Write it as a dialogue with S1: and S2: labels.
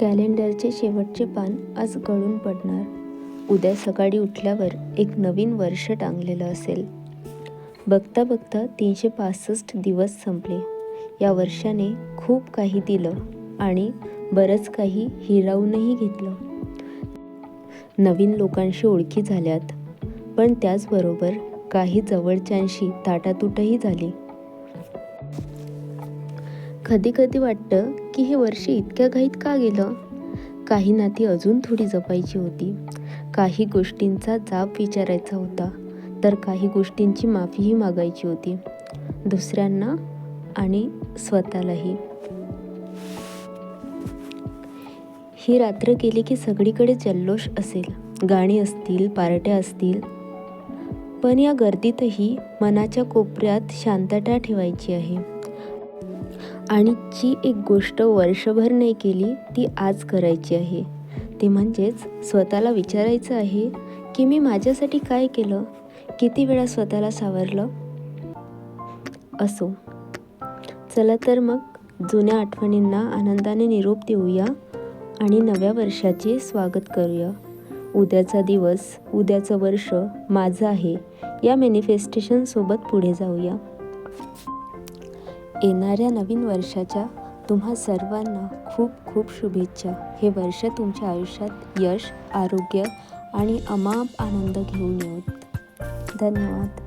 S1: कॅलेंडरचे शेवटचे पान आज गळून पडणार. उद्या सकाळी उठल्यावर एक नवीन वर्ष टांगलेलं असेल. बघता बघता तीनशे पासष्ट दिवस संपले. या वर्षाने खूप काही दिलं आणि बरंच काही हिरावूनही घेतलं. नवीन लोकांशी ओळखी झाल्यात पण त्याचबरोबर काही जवळच्यांशी ताटातूटही झाली. कधी कधी वाटतं की हे वर्ष इतक्या घाईत का गेलं? काही नाती अजून थोडी जपायची होती. काही गोष्टींचा जाब विचारायचा होता तर काही गोष्टींची माफीही मागायची होती. दुसऱ्यांना आणि स्वतःलाही. ही रात्र गेली की सगळीकडे जल्लोष असेल. गाणी असतील पार्ट्या असतील. पण या गर्दीतही मनाच्या कोपऱ्यात शांतता ठेवायची आहे. आणि जी एक गोष्ट वर्षभर नाही केली ती आज करायची आहे. ते म्हणजेच स्वतःला विचारायचं आहे की मी माझ्यासाठी काय केलं? किती वेळा स्वतःला सावरलं? असो. चला तर मग जुन्या आठवणींना आनंदाने निरोप देऊया आणि नव्या वर्षाचे स्वागत करूया. उद्याचा दिवस उद्याचं वर्ष माझं आहे. या मॅनिफेस्टेशनसोबत पुढे जाऊया. येणाऱ्या नवीन वर्षाच्या तुम्हा सर्वांना खूप खूप शुभेच्छा. हे वर्ष तुमच्या आयुष्यात यश आरोग्य आणि अमाप आनंद घेऊन येऊ धन्यवाद.